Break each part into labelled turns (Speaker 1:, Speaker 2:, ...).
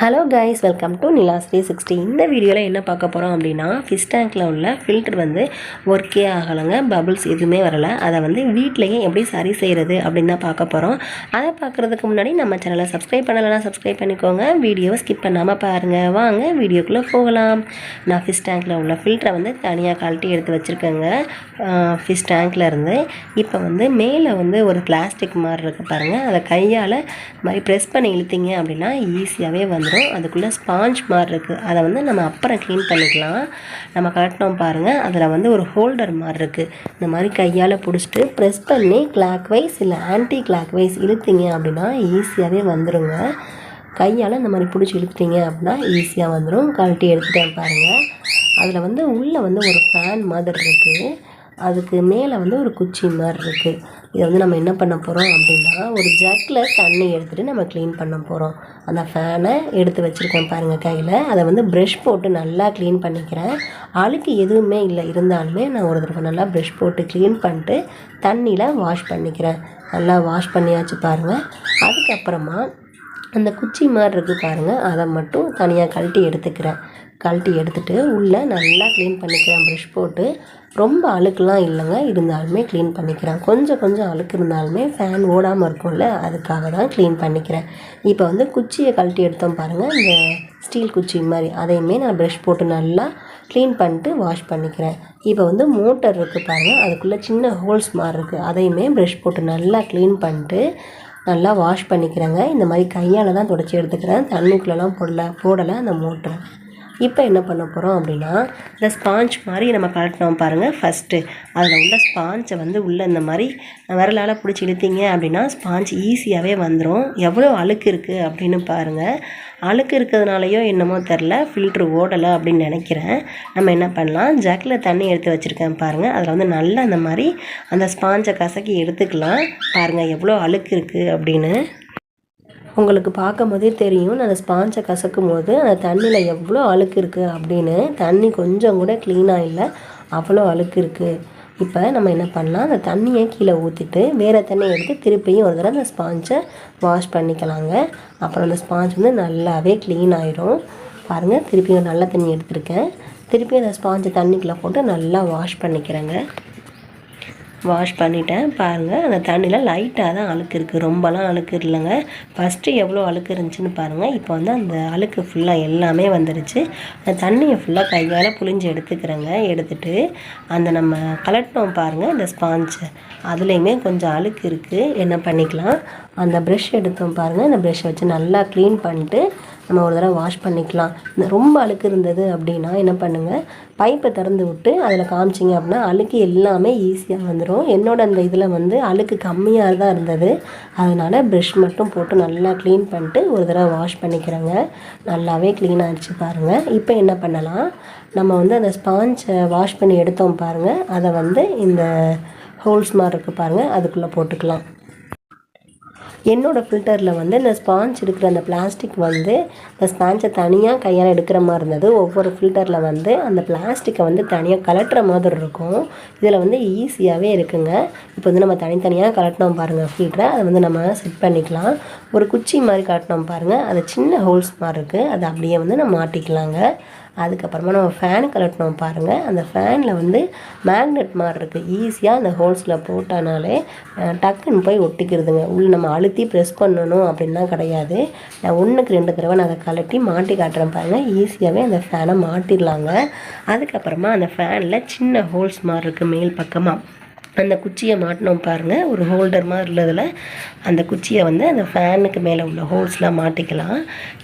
Speaker 1: Hello guys welcome to Nila's three sixty இந்த வீடியோவில் என்ன பார்க்க போகிறோம் அப்படின்னா ஃபிஷ் டேங்க்கில் உள்ள ஃபில்டர் வந்து ஒர்க்கே ஆகலைங்க பபுள்ஸ் எதுவுமே வரலை. அதை வந்து வீட்லேயே எப்படி சரி செய்கிறது அப்படின்னு தான் பார்க்க போகிறோம் அதை பார்க்குறதுக்கு முன்னாடி நம்ம சேனலை சப்ஸ்கிரைப் பண்ணலைன்னா சப்ஸ்கிரைப் பண்ணிக்கோங்க. வீடியோவை ஸ்கிப் பண்ணாமல் பாருங்கள் வாங்க வீடியோக்குள்ளே போகலாம். நான் ஃபிஷ் டேங்க்கில் உள்ள ஃபில்டரை வந்து தனியாக கழட்டி எடுத்து வச்சுருக்கேங்க. ஃபிஷ் டேங்க்கில் இருந்து. இப்போ வந்து மேலே வந்து ஒரு பிளாஸ்டிக் மாதிரி இருக்குது பாருங்கள் அதை கையால் மாதிரி ப்ரெஸ் பண்ணி இழுத்திங்க அப்படின்னா ஈஸியாகவே வந்து வந்துடும் அதுக்குள்ளே ஸ்பாஞ்ச் மாதிரி இருக்குது அதை வந்து நம்ம அப்புறம் க்ளீன் பண்ணிக்கலாம். நம்ம கலட்டினோம் பாருங்கள் அதில் வந்து ஒரு ஹோல்டர் மாதிரி இருக்குது இந்த மாதிரி கையால் பிடிச்சிட்டு ப்ரெஸ் பண்ணி கிளாக் வைஸ் இல்லை ஆன்டி கிளாக் வைஸ் இழுத்தீங்க அப்படின்னா ஈஸியாகவே வந்துடுங்க கையால் இந்த மாதிரி பிடிச்சி இழுத்துட்டீங்க அப்படின்னா ஈஸியாக வந்துடும் கழட்டி எடுத்துட்டேன் பாருங்கள் அதில் வந்து உள்ளே வந்து ஒரு ஃபேன் மாதிரி இருக்குது அதுக்கு மேலே வந்து ஒரு குச்சி மாதிரி இருக்குது இதை வந்து நம்ம என்ன பண்ண போகிறோம் அப்படின்னா ஒரு ஜக்கில் தண்ணி எடுத்துகிட்டு நம்ம க்ளீன் பண்ண போகிறோம் அந்த ஃபேனை எடுத்து வச்சுருக்கேன் பாருங்கள் கையில். அதை வந்து ப்ரெஷ் போட்டு நல்லா க்ளீன் பண்ணிக்கிறேன். அழுக்கு எதுவுமே இல்லை. இருந்தாலுமே நான் ஒரு தடவை நல்லா ப்ரெஷ் போட்டு க்ளீன் பண்ணிட்டு தண்ணியில் வாஷ் பண்ணிக்கிறேன். நல்லா வாஷ் பண்ணியாச்சு பாருங்கள் அதுக்கப்புறமா அந்த குச்சி மாதிரி இருக்குது பாருங்கள் அதை மட்டும் தனியாக கழட்டி எடுத்துக்கிறேன். கழட்டி எடுத்துகிட்டு உள்ளே நல்லா க்ளீன் பண்ணிக்கிறேன் ப்ரெஷ் போட்டு. ரொம்ப அழுக்குலாம் இல்லைங்க. இருந்தாலுமே க்ளீன் பண்ணிக்கிறேன். கொஞ்சம் கொஞ்சம் அழுக்கு இருந்தாலுமே ஃபேன் ஓடாமல் இருக்கும்ல அதுக்காக தான் க்ளீன் பண்ணிக்கிறேன். இப்போ வந்து குச்சியை கழட்டி எடுத்தோம் பாருங்கள் இந்த ஸ்டீல் குச்சி மாதிரி. அதையுமே நான் ப்ரஷ் போட்டு நல்லா க்ளீன் பண்ணிட்டு வாஷ் பண்ணிக்கிறேன். இப்போ வந்து மோட்டர் இருக்குது பாருங்கள் அதுக்குள்ளே சின்ன ஹோல்ஸ் மாதிரி இருக்குது அதையுமே ப்ரஷ் போட்டு நல்லா க்ளீன் பண்ணிட்டு நல்லா வாஷ் பண்ணிக்கிறேங்க. இந்த மாதிரி கையால் தான் தொடச்சி எடுத்துக்கிறேன். தண்ணிக்குள்ளெல்லாம் போடல போடலை அந்த மோட்டரை இப்போ என்ன பண்ண போகிறோம் அப்படின்னா இந்த ஸ்பாஞ்ச் மாதிரி நம்ம கலட்டினோம் பாருங்கள் ஃபஸ்ட்டு அதில் உள்ள ஸ்பாஞ்சை வந்து உள்ளே இந்த மாதிரி விரலால் பிடிச்சி இழுத்தீங்க அப்படின்னா ஸ்பாஞ்ச் ஈஸியாகவே வந்துடும் எவ்வளோ அழுக்கு இருக்குது அப்படின்னு பாருங்கள் அழுக்கு இருக்கிறதுனாலையோ என்னமோ தெரில ஃபில்ட்ரு ஓடலை அப்படின்னு நினைக்கிறேன். நம்ம என்ன பண்ணலாம்? ஜக்கில் தண்ணி எடுத்து வச்சுருக்கேன் பாருங்கள் அதில் வந்து நல்லா அந்த மாதிரி அந்த ஸ்பாஞ்சை கசக்கி எடுத்துக்கலாம். பாருங்கள் எவ்வளோ அழுக்கு இருக்குது அப்படின்னு. உங்களுக்கு பார்க்கும் போதே தெரியும் நான் அந்த ஸ்பாஞ்சை கசக்கும் போது அந்த தண்ணியில் எவ்வளோ அழுக்கு இருக்குது அப்படின்னு. தண்ணி கொஞ்சம் கூட க்ளீனாக இல்லை அவ்வளோ அழுக்கு இருக்குது இப்போ நம்ம என்ன பண்ணலாம் அந்த தண்ணியை கீழே ஊற்றிட்டு வேறு தண்ணியை எடுத்து திருப்பியும் ஒரு தடவை அந்த ஸ்பாஞ்சை வாஷ் பண்ணிக்கலாங்க. அப்புறம் அந்த ஸ்பாஞ்ச் வந்து நல்லாவே க்ளீன் ஆயிரும். பாருங்கள் திருப்பியும் நல்ல தண்ணி எடுத்திருக்கேன். திருப்பி அந்த ஸ்பாஞ்சை தண்ணிக்குள்ளே போட்டு நல்லா வாஷ் பண்ணிக்கிறேங்க. வாஷ் பண்ணிட்டேன். பாருங்கள் அந்த தண்ணியில் லைட்டாக தான் அழுக்கு இருக்குது ரொம்பலாம் அழுக்கு இல்லைங்க ஃபஸ்ட்டு எவ்வளோ அழுக்கு இருந்துச்சுன்னு பாருங்கள் இப்போ வந்து அந்த அழுக்கு ஃபுல்லாக எல்லாமே வந்துருச்சு. அந்த தண்ணியை ஃபுல்லாக கையால் புளிஞ்சு எடுத்துக்கிறேங்க. எடுத்துகிட்டு அந்த நம்ம கலட்டினோம் பாருங்கள் இந்த ஸ்பாஞ்சை அதுலேயுமே கொஞ்சம் அழுக்கு இருக்குது என்ன பண்ணிக்கலாம்? அந்த ப்ரெஷ் எடுத்தோம் பாருங்கள் அந்த ப்ரெஷ்ஷை வச்சு நல்லா க்ளீன் பண்ணிட்டு நம்ம ஒரு தடவை வாஷ் பண்ணிக்கலாம். இந்த ரொம்ப அழுக்கு இருந்தது அப்படின்னா என்ன பண்ணுங்கள் பைப்பை திறந்து விட்டு அதில் காமிச்சிங்க அப்படின்னா அழுக்கு எல்லாமே ஈஸியாக வந்துடும் என்னோட அந்த இதில் வந்து அழுக்கு கம்மியாக தான் இருந்தது. அதனால் ப்ரெஷ் மட்டும் போட்டு நல்லா க்ளீன் பண்ணிட்டு ஒரு தடவை வாஷ் பண்ணிக்கிறேங்க. நல்லாவே க்ளீன் ஆகிடுச்சு பாருங்கள் இப்போ என்ன பண்ணலாம்? நம்ம வந்து அந்த ஸ்பாஞ்சை வாஷ் பண்ணி எடுத்தோம் பாருங்கள் அதை வந்து இந்த ஹோல்ஸ் மாதிரி இருக்குது பாருங்கள் அதுக்குள்ளே போட்டுக்கலாம். என்னோடய ஃபில்டரில் வந்து இந்த ஸ்பாஞ்ச் இருக்கிற அந்த பிளாஸ்டிக் வந்து இந்த ஸ்பாஞ்சை தனியாக கையால் எடுக்கிற மாதிரி இருந்தது. ஒவ்வொரு ஃபில்டரில் வந்து அந்த பிளாஸ்டிக்கை வந்து தனியாக கலட்டுற மாதிரி இருக்கும். இதில் வந்து ஈஸியாகவே இருக்குங்க. இப்போ வந்து நம்ம தனித்தனியாக கலட்டினோம் பாருங்கள் ஃபில்டரை அதை வந்து நம்ம செட் பண்ணிக்கலாம். ஒரு குச்சி மாதிரி காட்டினோம் பாருங்கள் அது சின்ன ஹோல்ஸ் மாதிரி இருக்குது அதை அப்படியே வந்து நம்ம மாட்டிக்கலாங்க. அதுக்கப்புறமா நம்ம ஃபேன் கலட்டினோம் பாருங்கள் அந்த ஃபேனில் வந்து மேக்னெட் மாதிரி இருக்குது ஈஸியாக அந்த ஹோல்ஸில் போட்டனாலே டக்குன்னு போய் ஒட்டிக்கிறதுங்க. உள்ள நம்ம அழுத்தி ப்ரெஸ் பண்ணணும் அப்படின்லாம் கிடையாது. நான் ஒன்றுக்கு ரெண்டு தடவை நான் அதை கலட்டி மாட்டி காட்டுறேன் பாருங்கள் ஈஸியாகவே அந்த ஃபேனை மாட்டிடலாங்க. அதுக்கப்புறமா அந்த ஃபேனில் சின்ன ஹோல்ஸ் மாதிரி இருக்குது மேல் பக்கமாக அந்த குச்சியை மாட்டினோம் பாருங்கள் ஒரு ஹோல்டர் மாதிரி உள்ளதில் அந்த குச்சியை வந்து அந்த ஃபேனுக்கு மேலே உள்ள ஹோல்ஸ்லாம் மாட்டிக்கலாம்.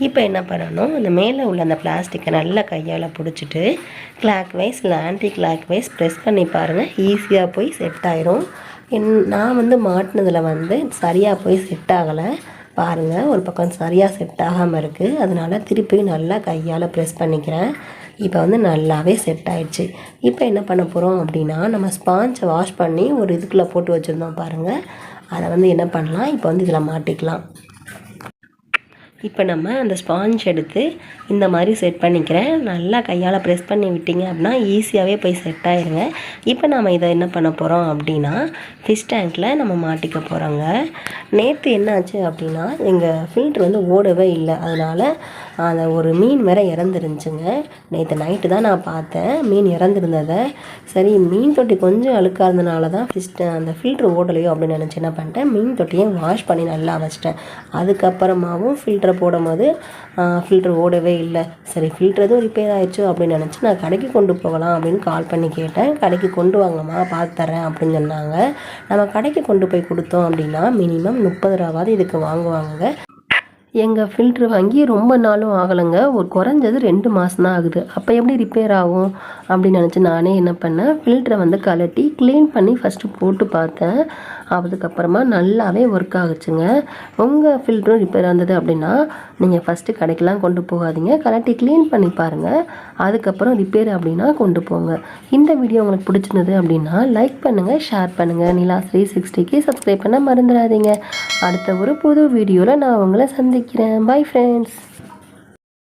Speaker 1: இப்போ என்ன பண்ணணும்? அந்த மேலே உள்ள அந்த பிளாஸ்டிக்கை நல்லா கையால் பிடிச்சிட்டு கிளாக் வைஸ் இல்லை ஆன்டி கிளாக் வைஸ் ப்ரெஸ் பண்ணி பாருங்கள் ஈஸியாக போய் செட் ஆயிரும். என் நான் வந்து மாட்டினதில் வந்து சரியாக போய் செட் ஆகலை. பாருங்கள் ஒரு பக்கம் சரியாக செட் ஆகாமல் இருக்குது அதனால் திருப்பி நல்லா கையால் ப்ரெஸ் பண்ணிக்கிறேன். இப்போ வந்து நல்லாவே செட் ஆயிடுச்சு. இப்போ என்ன பண்ண போகிறோம் அப்படின்னா நம்ம ஸ்பாஞ்சை வாஷ் பண்ணி ஒரு இதுக்குள்ளே போட்டு வச்சுருந்தோம் பாருங்கள் அதை வந்து என்ன பண்ணலாம்? இப்போ வந்து இதில் மாட்டிக்கலாம். இப்போ நம்ம அந்த ஸ்பாஞ்ச் எடுத்து இந்த மாதிரி செட் பண்ணிக்கிறேன். நல்லா கையால் ப்ரெஸ் பண்ணி விட்டிங்க அப்படின்னா ஈஸியாகவே போய் செட் ஆயிருங்க. இப்போ நம்ம இதை என்ன பண்ண போகிறோம் அப்படின்னா ஃபிஷ் டேங்க்கில் நம்ம மாட்டிக்க போகிறோங்க நேற்று என்னாச்சு அப்படின்னா எங்கள் ஃபில்ட்ரு வந்து ஓடவே இல்லை. அதனால் அந்த ஒரு மீன் வேற இறந்துருந்துச்சுங்க. நேற்று நைட்டு தான் நான் பார்த்தேன். மீன் இறந்துருந்ததை. சரி மீன் தொட்டி கொஞ்சம் அழுக்காக இருந்தனால தான் ஃபிஷ் அந்த ஃபில்ட்ரு ஓடலையோ அப்படின்னு நினச்சி என்ன பண்ணிட்டேன்? மீன் தொட்டியை வாஷ் பண்ணி நல்லா வச்சிட்டேன். அதுக்கப்புறமாவும் ஃபில்டரை போடும்போது ஃபில்ட்ரு ஓடவே இல்லை. சரி ஃபில்ட்ரு எதுவும் ரிப்பேர் ஆயிடுச்சு அப்படின்னு நினச்சி நான் கடைக்கு கொண்டு போகலாம் அப்படின்னு கால் பண்ணி கேட்டேன். கடைக்கு கொண்டு வாங்கம்மா பார்த்து தரேன் அப்படின்னு சொன்னாங்க. நம்ம கடைக்கு கொண்டு போய் கொடுத்தோம் அப்படின்னா மினிமம் முப்பது ரூபாவது இதுக்கு வாங்குவாங்க எங்கள் ஃபில்ட்ரு வாங்கி ரொம்ப நாளும் ஆகலைங்க. ஒரு குறைஞ்சது ரெண்டு மாதம் தான் ஆகுது. அப்போ எப்படி ரிப்பேர் ஆகும் அப்படின்னு நினச்சி நானே என்ன பண்ணேன். ஃபில்ட்ரை வந்து கலட்டி க்ளீன் பண்ணி ஃபஸ்ட்டு போட்டு பார்த்தேன். அதுக்கப்புறமா நல்லாவே ஒர்க் ஆகுச்சுங்க. உங்கள் ஃபில்டரும் ரிப்பேர் ஆனது அப்படின்னா நீங்கள் ஃபஸ்ட்டு கடைக்கெலாம் கொண்டு போகாதீங்க. கலட்டி க்ளீன் பண்ணி பாருங்கள் அதுக்கப்புறம் ரிப்பேர் அப்படின்னா கொண்டு போங்க. இந்த வீடியோ உங்களுக்கு பிடிச்சிருந்தது அப்படின்னா லைக் பண்ணுங்கள் ஷேர் பண்ணுங்கள் நிலா த்ரீ சிக்ஸ்டிக்கு சப்ஸ்கிரைப் பண்ண மறந்துடாதீங்க. அடுத்த ஒரு புது வீடியோவில் நான் உங்களை சந்திக்கிறேன். Bye friends